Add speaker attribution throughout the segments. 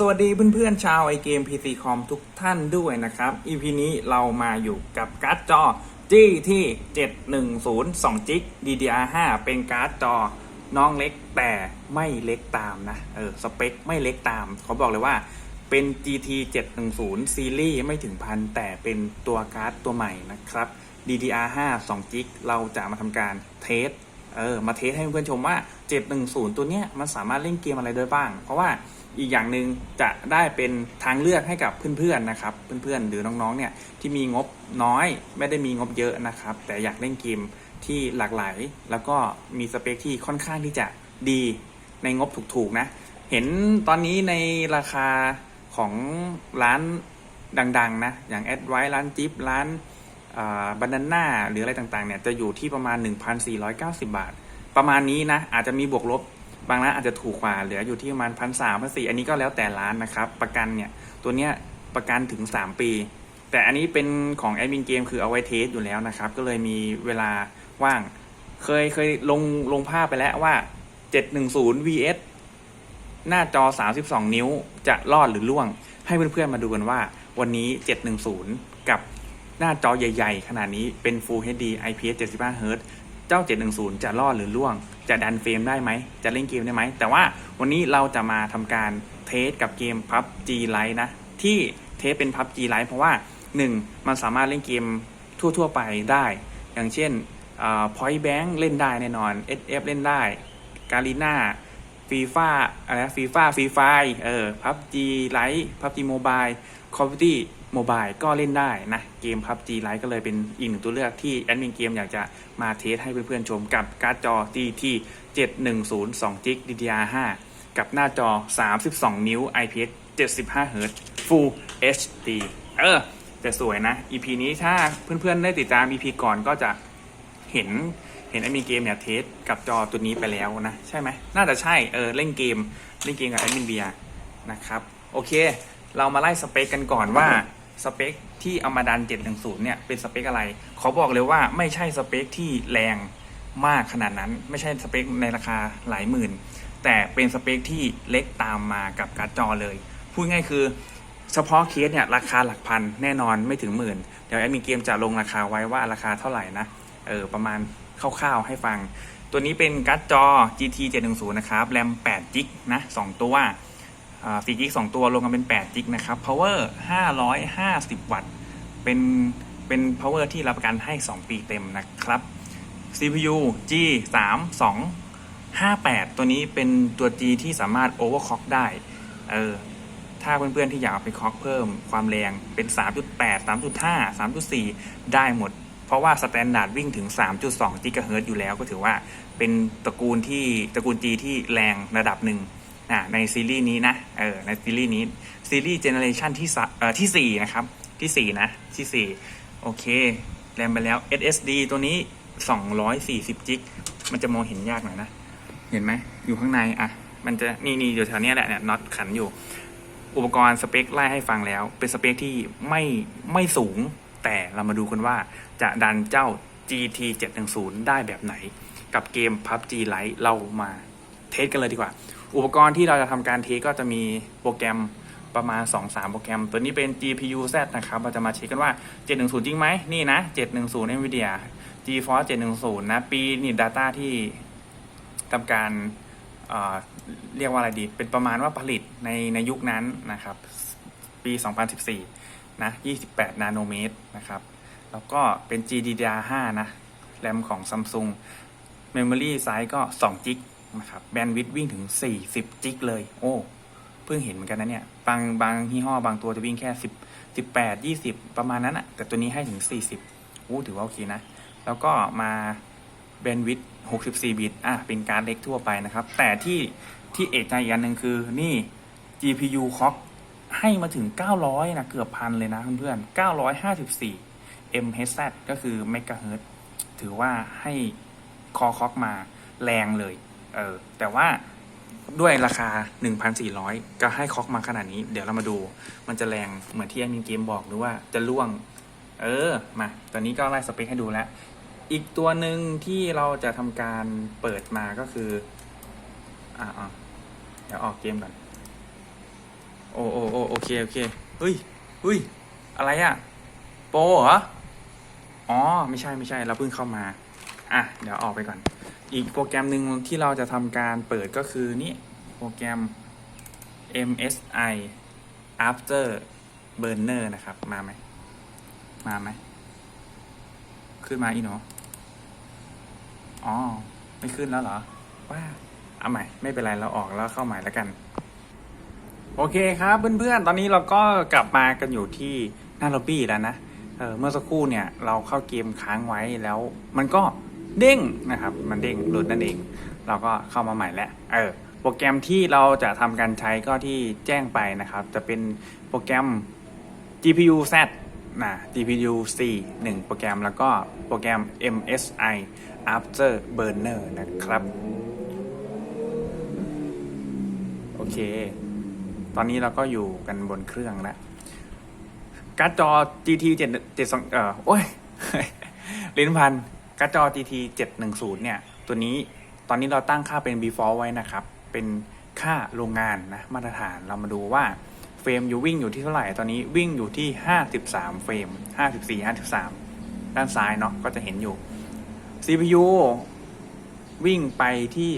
Speaker 1: สวัสดีเพื่อนๆชาวไอเกม PC คอมทุกท่านด้วยนะครับ EP นี้เรามาอยู่กับการ์ดจอ GT 710 2 g DDR5 เป็นการ์ดจอน้องเล็กแต่ไม่เล็กตามนะ เออ สเปคไม่เล็กตาม เขาบอกเลยว่าเป็น GT 710 ซีรีส์ไม่ถึงพันแต่เป็นตัวการ์ดตัวใหม่นะครับ DDR5 2 g เราจะมาทำการเทส เออมาเทสให้เพื่อนๆชมว่า 710 ตัวเนี้ยมันสามารถเล่นเกมอะไรได้บ้าง เพราะว่าอีกอย่างหนึ่งจะได้เป็นทางเลือกให้กับเพื่อนๆนะครับ เพื่อนๆ หรือน้องๆเนี่ยที่มีงบน้อยไม่ได้มีงบเยอะนะครับ แต่อยากเล่นเกมที่หลากหลาย แล้วก็มีสเปคที่ค่อนข้างที่จะดีในงบถูกๆนะ เห็นตอนนี้ในราคาของร้านดังๆนะอย่างแอดไวร้านจิ๊บร้าน บานาน่าหรืออะไรต่างๆเนี่ยจะอยู่ที่ประมาณ 1,490 บาท ประมาณนี้นะอาจจะมีบวกลบบางร้านอาจจะถูกกว่าเหลืออยู่ที่ประมาณพันสามพันสี่อันนี้ก็แล้วแต่ร้านนะครับประกันเนี่ยตัวเนี้ยประกันถึง 3 ปี แต่อันนี้เป็นของแอดมินเกมคือเอาไว้เทสอยู่แล้วนะครับ ก็เลยมีเวลาว่างเคยเคยลงลงภาพไปแล้วว่า 710 vs หน้าจอ 32 นิ้วจะรอดหรือล่วง ให้เพื่อนๆมาดูกันว่า วันนี้ 710 กับ หน้าจอใหญ่ๆ ขนาดนี้เป็น Full HD IPS 75 Hz เจ้า 710 จะรอดหรือล่วง จะดันเฟรมได้ไหม จะเล่นเกมได้ไหม แต่ว่าวันนี้เราจะมาทำการเทสกับเกม PUBG Lite นะ ที่เทสเป็น PUBG Lite เพราะว่า 1. มันสามารถเล่นเกมทั่วๆไปได้ อย่างเช่น Point Bank เล่นได้แน่นอน SF เล่นได้การีนาฟีฟ่าอะไรฟีฟ่าฟีไฟเออ PUBG Lite PUBG Mobile Call of Duty Mobile ก็เล่นได้นะ เกม PUBG Lite ก็เลยเป็นอีกหนึ่งตัวเลือกที่แอดมินเกมอยากจะมาเทสให้เพื่อนๆชมกับการ์ดจอ GT 710 2 g DDR5 กับหน้าจอ 32 นิ้ว IPS 75 Hz Full HD เออ แต่สวยนะ EP นี้ถ้าเพื่อนๆได้ติดตาม EP ก่อนก็จะเห็นเห็นแอดมินเกมเนี่ยเทสกับจอตัวนี้ไปแล้วนะ ใช่ไหมน่าจะใช่เออเล่นเกม เล่นเกมกับแอดมินเบียนะครับ โอเค เรามาไล่สเปคกันก่อนว่า สเปคที่เอามาดัน 710 เนี่ยเป็นสเปคอะไร ขอบอกเลยว่าไม่ใช่สเปคที่แรงมากขนาดนั้น ไม่ใช่สเปคในราคาหลายหมื่น แต่เป็นสเปคที่เล็กตามมากับการ์ดจอเลย พูดง่ายคือเฉพาะเคสเนี่ยราคาหลักพันแน่นอนไม่ถึงหมื่น เดี๋ยวแอดมินเกมจะลงราคาไว้ว่าราคาเท่าไหร่นะ เออประมาณคร่าวๆให้ฟัง ตัวนี้เป็นการ์ดจอ GT 710 นะครับ แรม8 g b นะ 2 ตัว 4 g b 2ตัวรวมกันเป็น8 g b นะครับ power 550 วัตต์ เป็นเป็น power ที่รับประกันให้ 2 ปีเต็มนะครับ CPU G 3 2 58 ตัวนี้เป็นตัว G ที่สามารถ overclock ได้ เออ ถ้าเพื่อนๆ ที่อยากไปคล็อกเพิ่มความแรงเป็น 3.8 3.5 3.4 ได้หมด เพราะว่าสแตนดาร์ดวิ่งถึง 3.2กิกะเฮิรตซ์อยู่แล้วก็ถือว่าเป็นตระกูลที่ตระกูล G ที่แรงระดับหนึ่ง นะในซีรีส์นี้นะเออในซีรีส์นี้ซีรีส์เจเนอเรชันที่สเอ่อที่4นะครับที่4นะที่4โอเคแรมไปแล้ว SSD ตัวนี้240กิกมันจะมองเห็นยากหน่อยนะ เห็นไหมอยู่ข้างในอะมันจะนี่นี่อยู่แถวนี้แหละเนี่ยน็อตขันอยู่ อุปกรณ์สเปคไล่ให้ฟังแล้ว เป็นสเปคที่ไม่ไม่สูง แต่เรามาดูกันว่าจะดันเจ้า GT 710ได้แบบไหน กับเกม PUBG Lite เรามาเทสกันเลยดีกว่า อุปกรณ์ที่เราจะทำการเทสก็จะมีโปรแกรมประมาณ 2-3 โปรแกรม ตัวนี้เป็น GPU Z นะครับ เราจะมาเช็คกันว่า 710 จริงไหม นี่นะ 710 NVIDIA GeForce 710 นะ ปีนี่ Data ที่ทำการเเรียกว่าอะไรดี เป็นประมาณว่าผลิตในในยุคนั้นนะครับ ปี 2014 นะ 28 นาโนเมตรนะครับ แล้วก็เป็น GDDR5 นะ แรมของ Samsung Memory Size ก็2จิก นะครับแบนด์วิดต์วิ่งถึง 40 จิกเลย โอ้เพิ่งเห็นเหมือนกันนะเนี่ย บางบางยี่ห้อบางตัวจะวิ่งแค่ 10 18 20 ประมาณนั้นอะแต่ตัวนี้ให้ถึง 40โอ้ถือว่าโอเคนะ แล้วก็มาแบนด์วิดต์64 บิตอะเป็นการเล็กทั่วไปนะครับ แต่ที่ที่เอกใจอีกอันหนึ่งคือนี่ GPU clock ให้มาถึง 900 นะ เกือบพันเลยนะเพื่อนๆ954 MHz ก็คือ Megahertz ถือว่าให้คอคอกมาแรงเลย เออแต่ว่าด้วยราคา 1,400 ก็ให้คอกมาขนาดนี้ เดี๋ยวเรามาดู มันจะแรงเหมือนที่แอดมินเกมบอกหรือว่าจะล่วง เออ มา ตอนนี้ก็ไล่สเปคให้ดูแล้ว อีกตัวหนึ่งที่เราจะทำการเปิดมาก็คือ อ่าอ่าเดี๋ยวออกเกมก่อน โอ้โอ้โอโอเค โอเค เฮ้ยเฮ้ย อะไรอะโปรเหรอ อ๋อ ไม่ใช่ไม่ใช่ เราเพิ่งเข้ามา อะ เดี๋ยวออกไปก่อน อีกโปรแกรมหนึ่งที่เราจะทำการเปิดก็คือนี่โปรแกรม MSI After Burner นะครับ มาไหม มาไหม ขึ้นมาอีกเนาะอ๋อ ไม่ขึ้นแล้วเหรอ ว่า เอาใหม่ ไม่เป็นไร เราออกแล้วเข้าใหม่แล้วกัน โอเคครับเพื่อนๆ ตอนนี้เราก็กลับมากันอยู่ที่หน้าล็อบบี้แล้วนะเออเมื่อสักครู่เนี่ย เราเข้าเกมค้างไว้แล้ว มันก็ เด้งนะครับ มันเด้งหลุดนั่นเอง เราก็เข้ามาใหม่แล้วเออโปรแกรมที่เราจะทำการใช้ก็ที่แจ้งไปนะครับ จะเป็นโปรแกรม GPU Z นะ GPU C 1โปรแกรมแล้วก็โปรแกรม MSI After Burner นะครับ โอเค ตอนนี้เราก็อยู่กันบนเครื่องแล้วการ์ดจอ GT 7 7 2เอ่อ โอ้ย ลิ้นพัน กร์ดจอ GT 710 เนี่ย ตัวนี้ตอนนี้เราตั้งค่าเป็น default ไว้นะครับ เป็นค่าโรงงานนะมาตรฐานเรามาดูว่าเฟรมอยู่วิ่งอยู่ที่เท่าไหร่ ตอนนี้วิ่งอยู่ที่ 53 เฟรม 54 53 ด้านซ้ายเนาะก็จะเห็นอยู่ CPU วิ่งไปที่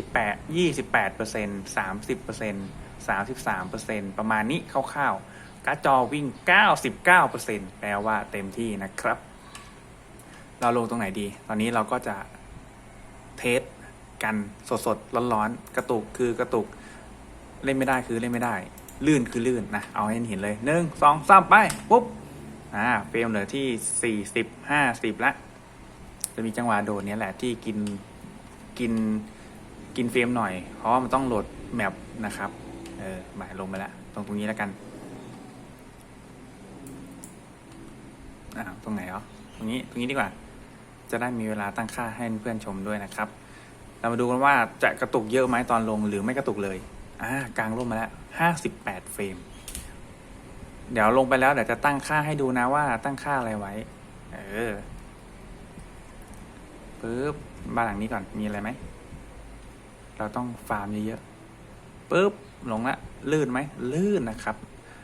Speaker 1: 8 28เปอร์เซ็นต์30เปอร์เซ็นต์33เประมาณนี้คร่าวๆการ์ดจอวิ่ง 99เปอร์เซ็นต์แปลว่าเต็มที่นะครับ เราลงตรงไหนดี ตอนนี้เราก็จะเทสกันสดๆ ร้อนๆ กระตุกคือกระตุก เล่นไม่ได้คือเล่นไม่ได้ ลื่นคือลื่นนะ เอาให้เห็นเลยหนึ่งสองสามไป ปุ๊บ อ่า เฟรมเหลือที่40 50ละ จะมีจังหวะโดดนี้แหละที่กิน กิน กินเฟรมหน่อย เพราะว่ามันต้องโหลดแมปนะครับ เออหมายลงไปแล้วตรงตรงนี้แล้วกันอ่าตรงไหนอ๋อตรงนี้ ตรงนี้ดีกว่า จะได้มีเวลาตั้งค่าให้เพื่อนชมด้วยนะครับ เรามาดูกันว่าจะกระตุกเยอะไหมตอนลงหรือไม่กระตุกเลยอ่ากลางร่มมาแล้วห้าสิบแปดเฟรม เดี๋ยวลงไปแล้วเดี๋ยวจะตั้งค่าให้ดูนะว่าตั้งค่าอะไรไว้ เออปึ๊บบ้านหลังนี้ก่อนมีอะไรไหม เราต้องฟาร์มเยอะๆปึ๊บลงละลื่นไหมลื่นนะครับ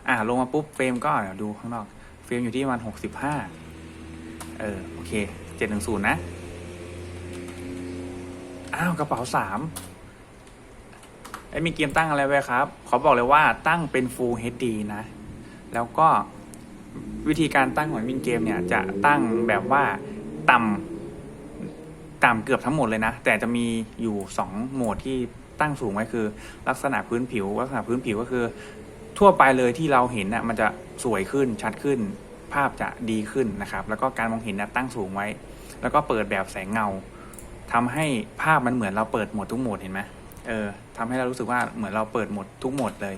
Speaker 1: อ่าลงมาปุ๊บเฟรมก็เดี๋ยวดูข้างนอก เฟรมอยู่ที่ประมาณหกสิบห้าเออโอเค เจ็ดหนึ่งศูนย์นะ อ้าว กระเป๋าสามไอ้มีเกมตั้งอะไรไว้ครับขอบอกเลยว่าตั้งเป็น Full HD นะ แล้วก็วิธีการตั้งของมินเกมเนี่ย จะตั้งแบบว่าต่ำต่ำเกือบทั้งหมดเลยนะ แต่จะมีอยู่สองโหมดที่ตั้งสูงไว้คือ ลักษณะพื้นผิว ลักษณะพื้นผิวก็คือ ทั่วไปเลยที่เราเห็นน่ะมันจะสวยขึ้นชัดขึ้น ภาพจะดีขึ้นนะครับ แล้วก็การมองเห็นนะตั้งสูงไว้ แล้วก็เปิดแบบแสงเงาทำให้ภาพมันเหมือนเราเปิดหมดทุกโหมดเห็นไหมเออทำให้เรารู้สึกว่าเหมือนเราเปิดหมดทุกโหมดเลย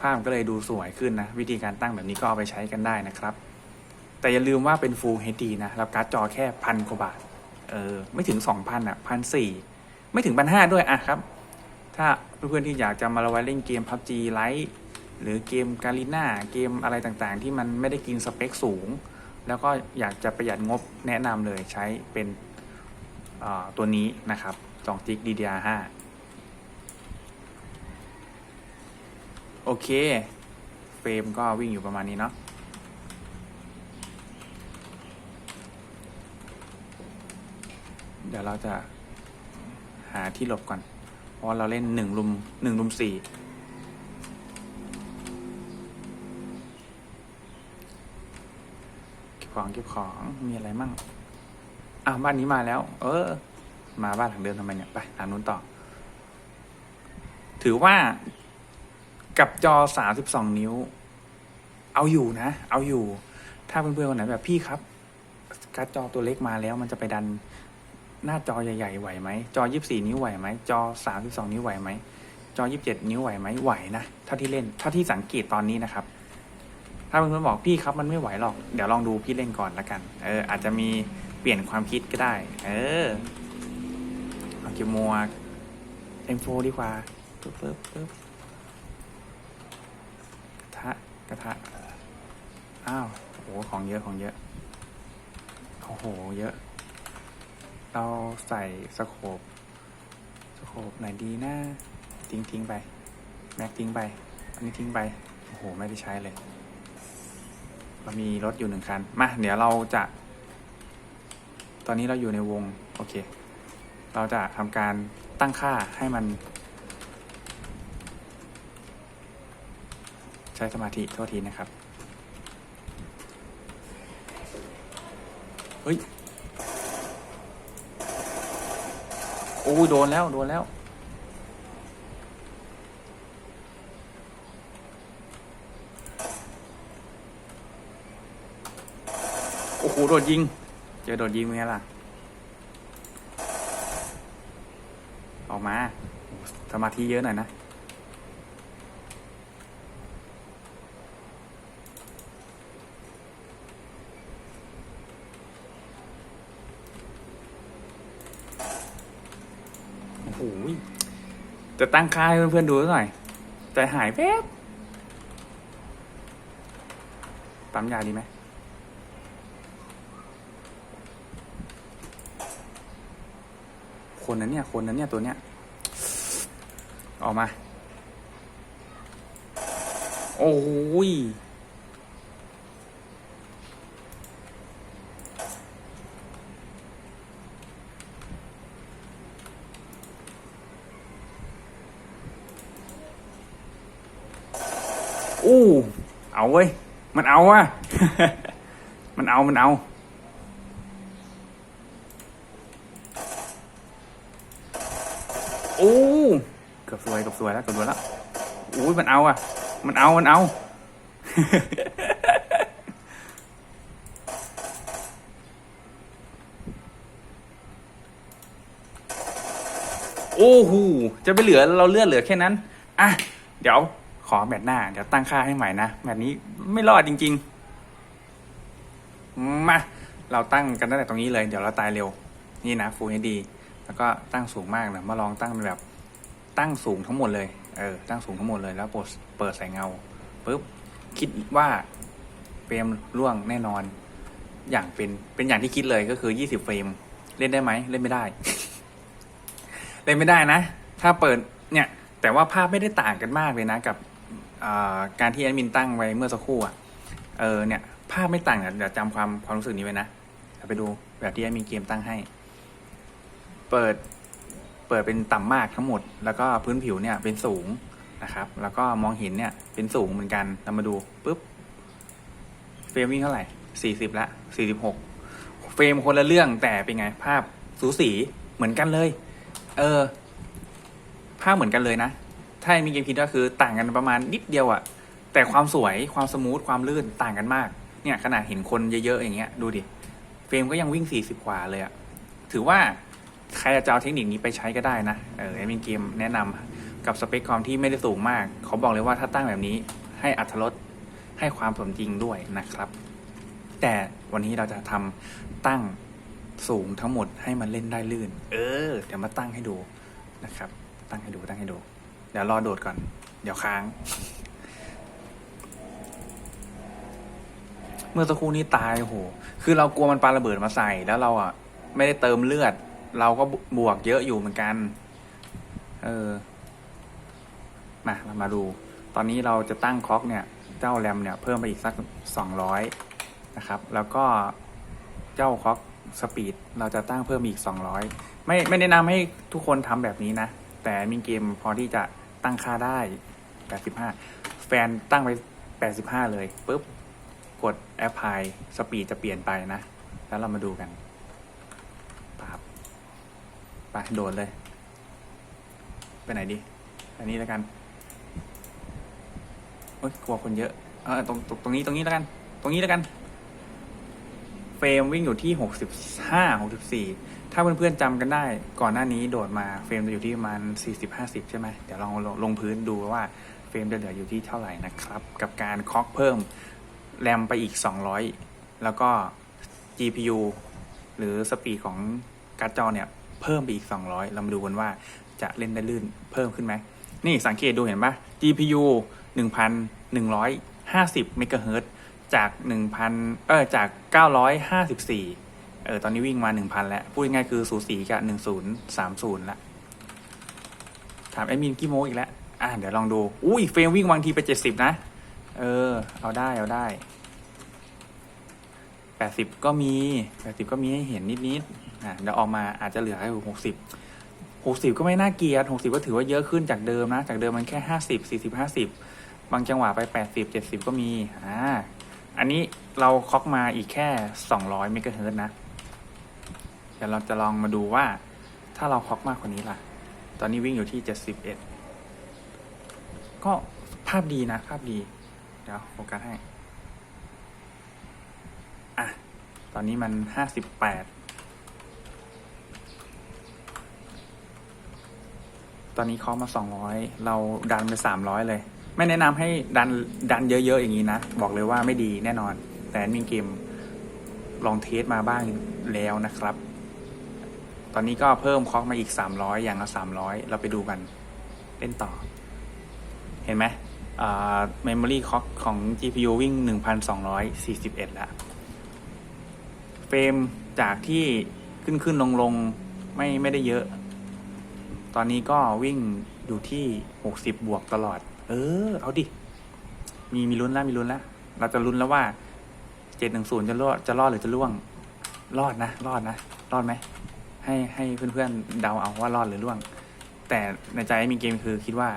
Speaker 1: ภาพก็เลยดูสวยขึ้นนะ วิธีการตั้งแบบนี้ก็เอาไปใช้กันได้นะครับ แต่อย่าลืมว่าเป็น Full HD นะแล้วการ์ดจอแค่พันกว่าบาทเออไม่ถึง 2,000อะพันสี่ไม่ถึงพันห้าด้วยอะครับ ถ้าเพื่อนๆที่อยากจะมาละไว้เล่นเกม PUBG Lite หรือเกมกาลิน่าเกมอะไรต่างๆ ที่มันไม่ได้กินสเปคสูง แล้วก็อยากจะประหยัดงบแนะนำเลยใช้เป็นตัวนี้นะครับจองจิ๊ก DDR5 โอเค เฟรมก็วิ่งอยู่ประมาณนี้เนาะเดี๋ยวเราจะหาที่หลบก่อน เพราะเราเล่น1ลุม1ลุม4 ของเก็บของมีอะไรมั่งอ้าวบ้านนี้มาแล้ว เออ มาบ้านหลังเดิมทำไมเนี่ยไปหลังนู้นต่อ ถือว่ากับจอ32นิ้ว เอาอยู่นะ เอาอยู่ ถ้าเพื่อนๆคนไหนแบบพี่ครับการ์ดจอตัวเล็กมาแล้ว มันจะไปดันหน้าจอใหญ่ๆไหวไหมจอ24นิ้วไหวไหมจอ32นิ้วไหวไหมจอ27นิ้วไหวไหมไหวนะถ้าที่เล่นถ้าที่สังเกตตอนนี้นะครับ ถ้าเพื่อนๆบอกพี่ครับมันไม่ไหวหรอก เดี๋ยวลองดูพี่เล่นก่อนละกัน เอออาจจะมีเปลี่ยนความคิดก็ได้ เออเอาเก็บมัว M4 ดีกว่าปึ๊บปึ๊บปึ๊บกระทะกระทะอ้าวโอ้โหของเยอะของเยอะโอ้โหเยอะ เราใส่สโคปสโคปไหนดีนะทิ้งทิ้งไป แม็กทิ้งไป อันนี้ทิ้งไป โอ้โห ไม่ได้ใช้เลย เรามีรถอยู่หนึ่งคัน มา เดี๋ยวเราจะ ตอนนี้เราอยู่ในวง โอเค เราจะทำการตั้งค่าให้มัน ใช้สมาธิโทษทีนะครับ เฮ้ย โอ้ยโดนแล้ว โดนแล้ว โอ้โหโดดยิง เจอโดดยิงเป็นไงล่ะ ออกมา สมาธิเยอะหน่อยนะ โอ้โหจะตั้งค่าให้เพื่อนๆดูหน่อย ใจหายแป๊บปั๊มยาดีไหม คนนั้นเนี่ย คนนั้นเนี่ยตัวเนี้ย ออกมา โอ้ยอู้ เอาเว้ย มันเอาอะมันเอา มันเอา โอ้เกือบสวยกือบสวยแล้วกือบสวยแล้วอุ้ยมันเอาอะ มันเอามันเอาโอ้โหจะไปเหลือเราเลือดเหลือแค่นั้น อะ เดี๋ยวขอแมตช์หน้า เดี๋ยวตั้งค่าให้ใหม่นะแมตช์นี้ไม่รอดจริง ๆ มา เราตั้งกันตั้งแต่ตรงนี้เลย เดี๋ยวเราตายเร็ว นี่นะฟูให้ดี แล้วก็ตั้งสูงมากนะมาลองตั้งเป็นแบบ ตั้งสูงทั้งหมดเลย เออ ตั้งสูงทั้งหมดเลย แล้วเปิดเปิดใส่เงาปุ๊บ คิดว่าเฟรมร่วงแน่นอน อย่างเป็นเป็นอย่างที่คิดเลยก็คือยี่สิบเฟรม เล่นได้ไหม เล่นไม่ได้ เล่นไม่ได้นะ ถ้าเปิดเนี่ย แต่ว่าภาพไม่ได้ต่างกันมากเลยนะกับอ่าการที่แอดมินตั้งไว้เมื่อสักครู่อะ เออเนี่ย ภาพไม่ต่างเดี๋ยวจำความความรู้สึกนี้ไว้นะเดี๋ยวไปดูแบบที่แอดมินเกมตั้งให้ เปิด เปิดเป็นต่ำมากทั้งหมด แล้วก็พื้นผิวเนี่ยเป็นสูงนะครับ แล้วก็มองเห็นเนี่ยเป็นสูงเหมือนกันเรามาดูปุ๊บเฟรมวิ่งเท่าไหร่สี่สิบละสี่สิบหกเฟรมคนละเรื่องแต่เป็นไงภาพสูสีเหมือนกันเลย เออ ภาพเหมือนกันเลยนะ ถ้ามีเกมพิดก็คือต่างกันประมาณนิดเดียวอะแต่ความสวยความสมูทความลื่นต่างกันมาก เนี่ยขนาดเห็นคนเยอะๆอย่างเงี้ยดูดิ เฟรมก็ยังวิ่งสี่สิบกว่าเลยอะถือว่า ใครจะเอาเทคนิคนี้ไปใช้ก็ได้นะ เออมีเกมแนะนำกับสเปคคอมที่ไม่ได้สูงมาก เขาบอกเลยว่าถ้าตั้งแบบนี้ให้อัตรสให้ความสมจริงด้วยนะครับ แต่วันนี้เราจะทำตั้งสูงทั้งหมดให้มันเล่นได้ลื่น เออ เดี๋ยวมาตั้งให้ดูนะครับ ตั้งให้ดูตั้งให้ดู เดี๋ยวรอโดดก่อน เดี๋ยวค้าง เมื่อสักครู่นี้ตายโอ้โหคือเรากลัวมันปาระเบิดมาใส่แล้วเราอะไม่ได้เติมเลือด เราก็บวกเยอะอยู่เหมือนกัน เออ มาเรามาดู ตอนนี้เราจะตั้งคล็อกเนี่ย เจ้าแรมเนี่ยเพิ่มไปอีกสักสองร้อยนะครับ แล้วก็เจ้าคล็อกสปีดเราจะตั้งเพิ่มอีกสองร้อยไม่ไม่แนะนำให้ทุกคนทำแบบนี้นะ แต่มีเกมพอที่จะตั้งค่าได้แปดสิบห้าแฟนตั้งไปแปดสิบห้าเลยปุ๊บ กดแอปพลายสปีดจะเปลี่ยนไปนะ แล้วเรามาดูกัน ไปโดดเลย ไปไหนดี อันนี้แล้วกันโอ๊ยกลัวคนเยอะเออตรงตรงตรงนี้ตรงนี้แล้วกัน ตรงนี้แล้วกัน เฟรมวิ่งอยู่ที่หกสิบห้าหกสิบสี่ถ้าเพื่อนๆจำกันได้ ก่อนหน้านี้โดดมาเฟรมจะอยู่ที่ประมาณสี่สิบห้าสิบใช่ไหมเดี๋ยวลองลงลงพื้นดูว่าเฟรมจะเหลืออยู่ที่เท่าไหร่นะครับ กับการคล็อกเพิ่มแรมไปอีก 200 แล้วก็ GPU หรือสปีดของการ์ดจอเนี่ย เพิ่มไปอีก 200 เรามาดูกันว่าจะเล่นได้ลื่นเพิ่มขึ้นไหม นี่สังเกตดูเห็นปะ GPU 1,150เมกะเฮิรตซ์จาก1,000เออจาก 954เออตอนนี้วิ่งมา 1,000 แล้ว พูดง่ายคือสูสีกับ1030ละถามแอดมินกี่โมอีกแล้ว อะเดี๋ยวลองดู อุ้ยเฟรมวิ่งบางทีไป 70 นะ เออ เอาได้เอาได้แปดสิบก็มีแปดสิบก็มีให้เห็นนิดๆ อะเดี๋ยวออกมาอาจจะเหลือให้หกสิบหกสิบก็ไม่น่าเกลียดหกสิบก็ถือว่าเยอะขึ้นจากเดิมนะ จากเดิมมันแค่ห้าสิบสี่สิบห้าสิบบางจังหวะไปแปดสิบเจ็ดสิบก็มีอ่าอันนี้เราคอกมาอีกแค่สองร้อยเมกะเฮิรตซ์นะ เดี๋ยวเราจะลองมาดูว่า ถ้าเราคอกมากกว่านี้ล่ะ ตอนนี้วิ่งอยู่ที่เจ็ดสิบเอ็ดก็ภาพดีนะ ภาพดี เดี๋ยวโฟกัสให้ อะ ตอนนี้มันห้าสิบแปด ตอนนี้เคาะมาสองร้อยเราดันไปสามร้อยเลย ไม่แนะนำให้ดันดันเยอะๆอย่างนี้นะ บอกเลยว่าไม่ดีแน่นอน แต่มีเกมลองเทสมาบ้างแล้วนะครับ ตอนนี้ก็เพิ่มเคาะมาอีกสามร้อยอย่างละสามร้อยเราไปดูกัน เล่นต่อ เห็นไหมอ่า memory clock ของ GPU วิ่ง 1,241 แล้ว เฟรมจากที่ขึ้นขึ้นลงลงไม่ไม่ได้เยอะ ตอนนี้ก็วิ่งอยู่ที่60บบวกตลอด เออ เอาดิ มีมีลุ้นแล้วมีลุ้นแล้ว เราจะลุ้นแล้วว่า710จะรอดจะรอดหรือจะล่วง รอดนะ รอดนะ รอดไหม ให้ให้เพื่อนๆเดาเอาว่ารอดหรือล่วง แต่ในใจมีเกมคือคิดว่า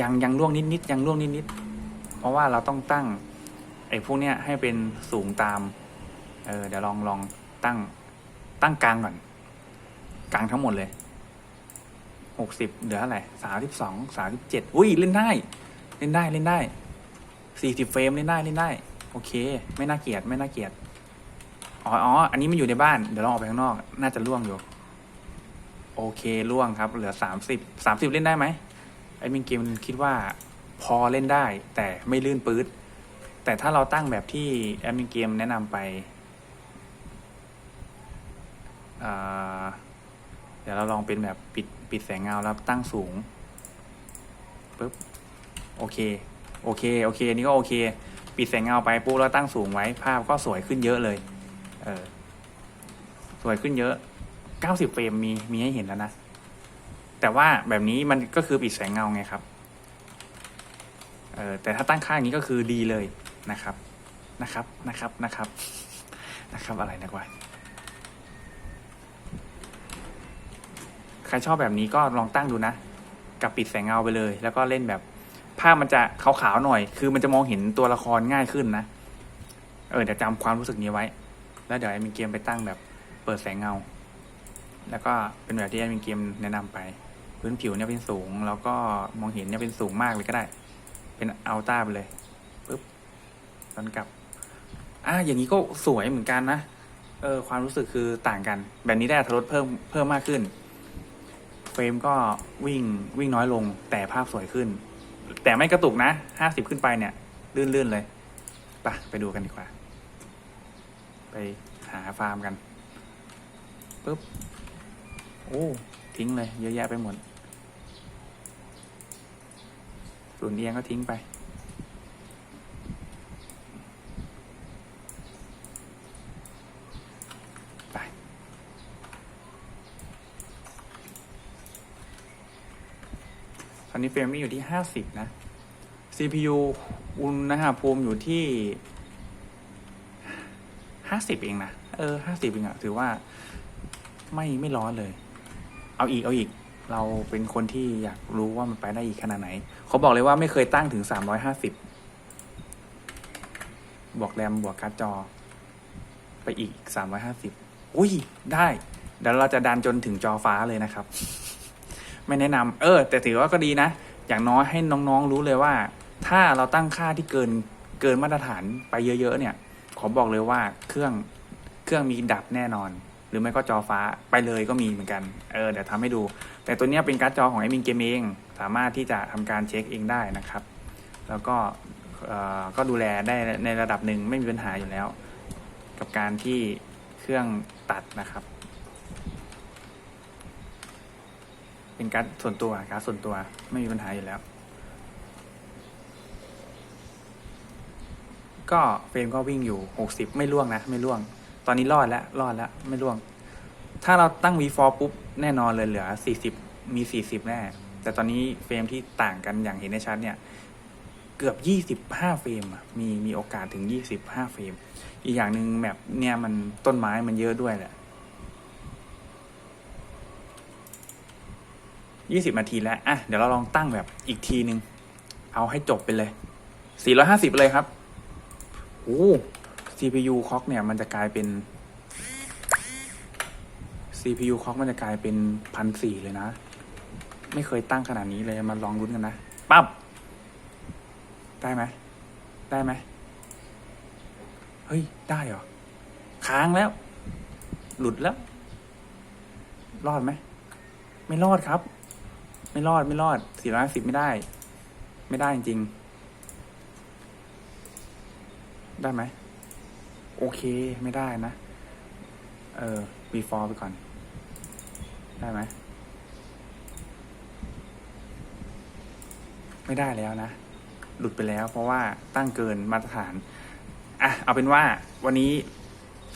Speaker 1: ยังยังล่วงนิดนิดๆยังล่วงนิดนิดๆเพราะว่าเราต้องตั้งไอ้พวกเนี้ยให้เป็นสูงตาม เออเดี๋ยวลองลองตั้งตั้งกลางก่อน กลางทั้งหมดเลย หกสิบเหลือเท่าไรสามสิบสองสามสิบเจ็ดอุ้ยเล่นได้ เล่นได้เล่นได้สี่สิบเฟรมเล่นได้เล่นได้ โอเค ไม่น่าเกลียดไม่น่าเกลียดอ๋ออ๋ออันนี้มันอยู่ในบ้านเดี๋ยวลองออกไปข้างนอก น่าจะล่วงอยู่ โอเคล่วงครับ เหลือสามสิบสามสิบเล่นได้ไหมไอ้มินเกมคิดว่าพอเล่นได้ แต่ไม่ลื่นปื๊ดแต่ถ้าเราตั้งแบบที่แอดมินเกมแนะนำไปอ่า ดี๋ยวเราลองเป็นแบบปิดปิดแสงเงาแล้วตั้งสูงปุ๊บโอเคโอเคโอเคนี่ก็โอเค ปิดแสงเงาไปปุ๊บแล้วตั้งสูงไว้ ภาพก็สวยขึ้นเยอะเลย เออสวยขึ้นเยอะ90เฟรมมีมีให้เห็นแล้วนะแต่ว่าแบบนี้มันก็คือปิดแสงเงาไงครับเออแต่ถ้าตั้งค่าอย่างนี้ก็คือดีเลยนะครับนะครับนะครับนะครับนะครับอะไรนะกว่า ใครชอบแบบนี้ก็ลองตั้งดูนะ กับปิดแสงเงาไปเลย แล้วก็เล่นแบบภาพมันจะขาวๆหน่อย คือมันจะมองเห็นตัวละครง่ายขึ้นนะ เออเดี๋ยวจำความรู้สึกนี้ไว้ แล้วเดี๋ยวไอ้มีเกมไปตั้งแบบเปิดแสงเงา แล้วก็เป็นแบบที่ไอ้มีเกมแนะนำไป พื้นผิวเนี่ยเป็นสูง แล้วก็มองเห็นเนี่ยเป็นสูงมากเลยก็ได้ เป็นอัลต้าไปเลยปุ๊บย้อนกลับ อ่าอย่างนี้ก็สวยเหมือนกันนะ เออ ความรู้สึกคือต่างกัน แบบนี้ได้อรรถรสเพิ่มเพิ่มมากขึ้น รมก็วิ่งวิ่งน้อยลงแต่ภาพสวยขึ้น แต่ไม่กระตุกนะห้าสิบขึ้นไปเนี่ย ลื่นๆเลยไปะไปดูกันดีกว่า ไปหาฟาร์มกันปุ๊บ โอ้ ทิ้งเลย เยอะแยะไปหมดส่วนเอียงก็ทิ้งไป อนนี้เฟรมมี่อยู่ที่ห้าสิบนะ CPU อุณหภูมิอยู่ที่ห้าสิบเองนะ เออห้าสิบเองอะถือว่าไม่ไม่ร้อนเลย เอาอีก เอาอีก เราเป็นคนที่อยากรู้ว่ามันไปได้อีกขนาดไหน เขาบอกเลยว่าไม่เคยตั้งถึงสามร้อยห้าสิบบวกแรมบวกการ์ดจอ ไปอีกสามร้อยห้าสิบอุ้ย ได้ เดี๋ยวเราจะดันจนถึงจอฟ้าเลยนะครับ ไม่แนะนำเออ แต่ถือว่าก็ดีนะ อย่างน้อยให้น้องๆรู้เลยว่า ถ้าเราตั้งค่าที่เกินเกินมาตรฐานไปเยอะ ๆ เนี่ย ขอบอกเลยว่าเครื่องเครื่องมีดับแน่นอน หรือไม่ก็จอฟ้าไปเลยก็มีเหมือนกัน เออเดี๋ยวทำให้ดู แต่ตัวนี้เป็นการ์ดจอของไอมินเกมเองสามารถที่จะทำการเช็คเองได้นะครับ แล้วก็เอ่อก็ดูแลได้ในระดับหนึ่งไม่มีปัญหาอยู่แล้ว กับการที่เครื่องตัดนะครับ เป็นการส่วนตัวการส่วนตัวไม่มีปัญหาอยู่แล้ว ก็เฟรมก็วิ่งอยู่หกสิบไม่ล่วงนะไม่ล่วง ตอนนี้รอดแล้วรอดแล้วไม่ล่วง ถ้าเราตั้ง V4 ปุ๊บแน่นอนเลยเหลือสี่สิบมีสี่สิบแน่ แต่ตอนนี้เฟรมที่ต่างกันอย่างเห็นได้ชัดเนี่ยเกือบยี่สิบห้าเฟรมมีมีโอกาสถึงยี่สิบห้าเฟรม อีกอย่างหนึ่งแมปเนี่ยมันต้นไม้มันเยอะด้วยแหละ ยี่สิบนาทีแล้ว อะ เดี๋ยวเราลองตั้งแบบอีกทีนึง เอาให้จบไปเลยสี่ร้อยห้าสิบเลยครับ โอ้ CPU คอกเนี่ย มันจะกลายเป็น CPU คอกมันจะกลายเป็นพันสี่เลยนะ ไม่เคยตั้งขนาดนี้เลย มาลองลุ้นกันนะ ปั๊บ ได้ไหม ได้ไหม เฮ้ย ได้เหรอ ค้างแล้ว หลุดแล้ว รอดไหม ไม่รอดครับ ไม่รอดไม่รอดสี่ร้อยสิบไม่ได้ ไม่ได้จริง ได้ไหม โอเคไม่ได้นะ เออ before ไปก่อน ได้ไหม ไม่ได้แล้วนะ หลุดไปแล้ว เพราะว่าตั้งเกินมาตรฐาน อะ เอาเป็นว่าวันนี้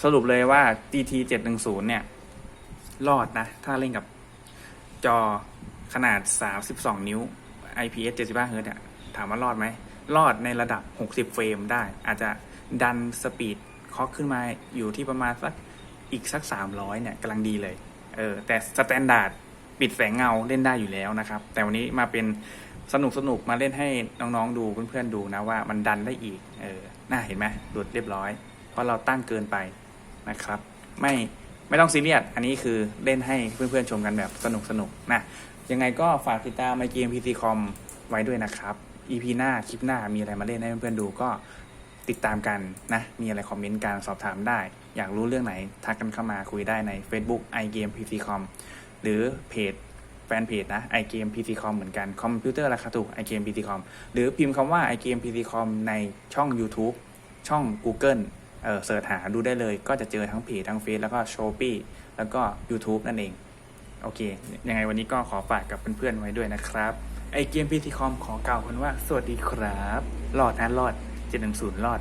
Speaker 1: สรุปเลยว่า GT 710เนี่ย รอดนะ ถ้าเล่นกับจอ ขนาด 32 นิ้ว IPS 75 Hz อะถามว่ารอดไหม รอดในระดับ 60 เฟรมได้ อาจจะดันสปีดคอกขึ้นมาอยู่ที่ประมาณสักอีกสัก 300 เนี่ยกำลังดีเลย เออ แต่สแตนดาร์ดปิดแสงเงาเล่นได้อยู่แล้วนะครับ แต่วันนี้มาเป็นสนุกสนุกมาเล่นให้น้องๆดูเพื่อนๆดูนะว่ามันดันได้อีก เออ น่าเห็นไหมหลุดเรียบร้อย เพราะเราตั้งเกินไปนะครับ ไม่ไม่ต้องซีเรียส อันนี้คือเล่นให้เพื่อนๆชมกันแบบสนุกสนุกนะ ยังไงก็ฝากติดตามในเกม PC Com ไว้ด้วยนะครับ EP หน้าคลิปหน้ามีอะไรมาเล่นให้เพื่อนๆดูก็ติดตามกันนะ มีอะไรคอมเมนต์การสอบถามได้ อยากรู้เรื่องไหน ทักกันเข้ามาคุยได้ใน Facebook iGame PC Com หรือเพจแฟนเพจนะ iGame PC Com เหมือนกันคอมพิวเตอร์ราคาถูก iGame PC Com หรือพิมพ์คำว่า iGame PC Com ในช่อง YouTube ช่อง Google เออเสิร์ชหาดูได้เลย ก็จะเจอทั้งเพจทั้งเฟซแล้วก็ s h o p e e แล้วก็ YouTube นั่นเอง โอเค ยังไงวันนี้ก็ขอฝากกับเพื่อนๆไว้ด้วยนะครับ ไอเกมพีทีคอมขอกล่าวคนว่า สวัสดีครับ รอดนะรอด710รอด